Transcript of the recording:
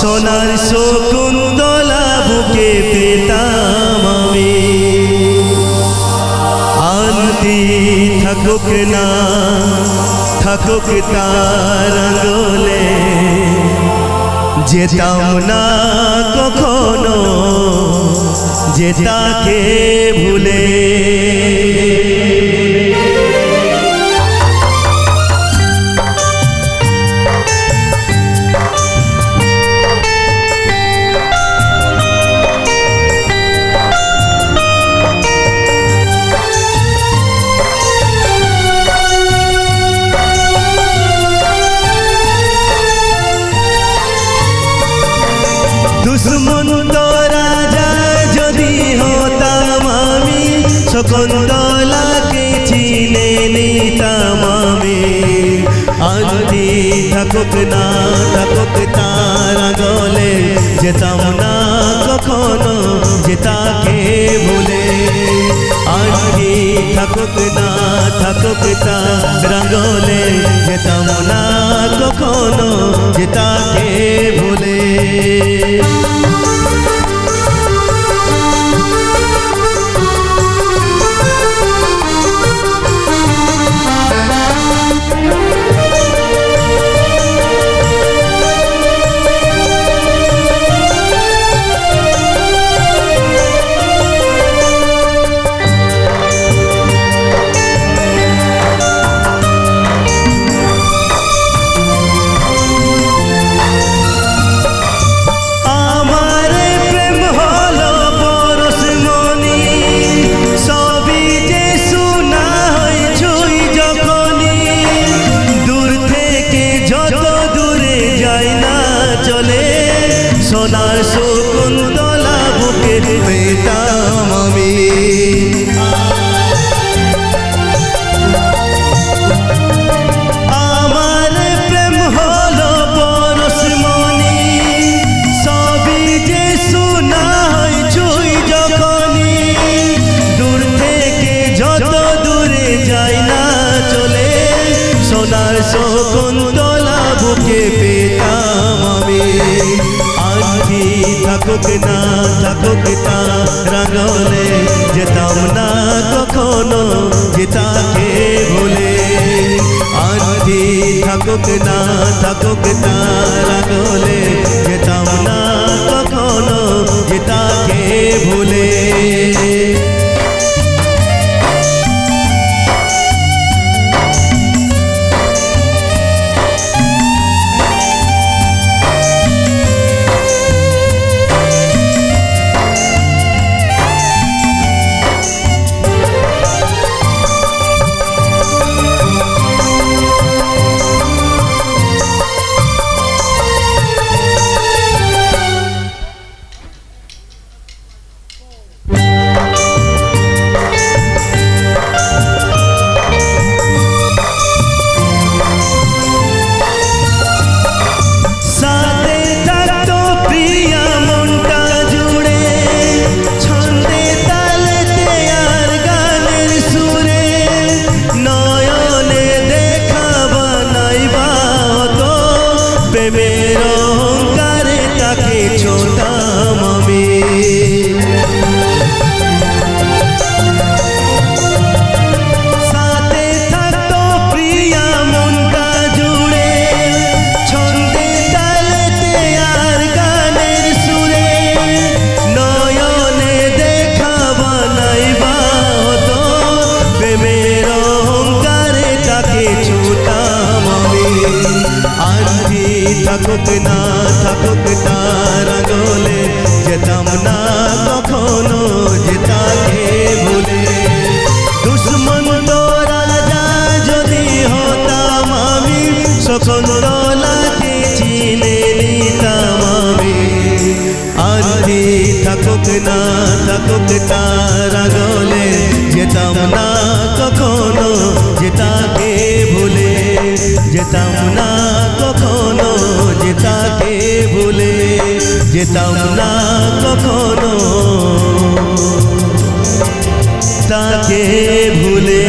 সোনার শকুন্তলা বুকে পেতাম আমি। আনতি থাকুক না, থাকুক তার আঙ্গলে যেতাম না কখনো যে তাকে ভুলে। শকুন্তলাকে চিনে নিতাম আমি আন্তি থাকুক না, থাকুক তারা গলে যেতাম না কখনো, যে তাকে ভুলে। আন্তি থাকুক না, থাকুক তারা গলে যেতাম না কখনো, যে তাকে ভুলে। চলে সোনার শকুন্তলা বুকে পেতাম আমি। আমার প্রেম হলো না থাকুক তারা গলে যেতাম না কখনো গীতাকে তাকে ভুলে আখি থাকুক না থাকুক তারা গলে থাকুক না, থাকুক তারা গলে যেতাম না কখনো যে তাকে ভুলে। দুশ্মন তো রাজা যদি হতাম আমি শকুন্তলাকে চিনে নিতাম আমি। আন্টি থাকুক না, থাকুক তারা যেতাম না কখনো। তাকে ভুলে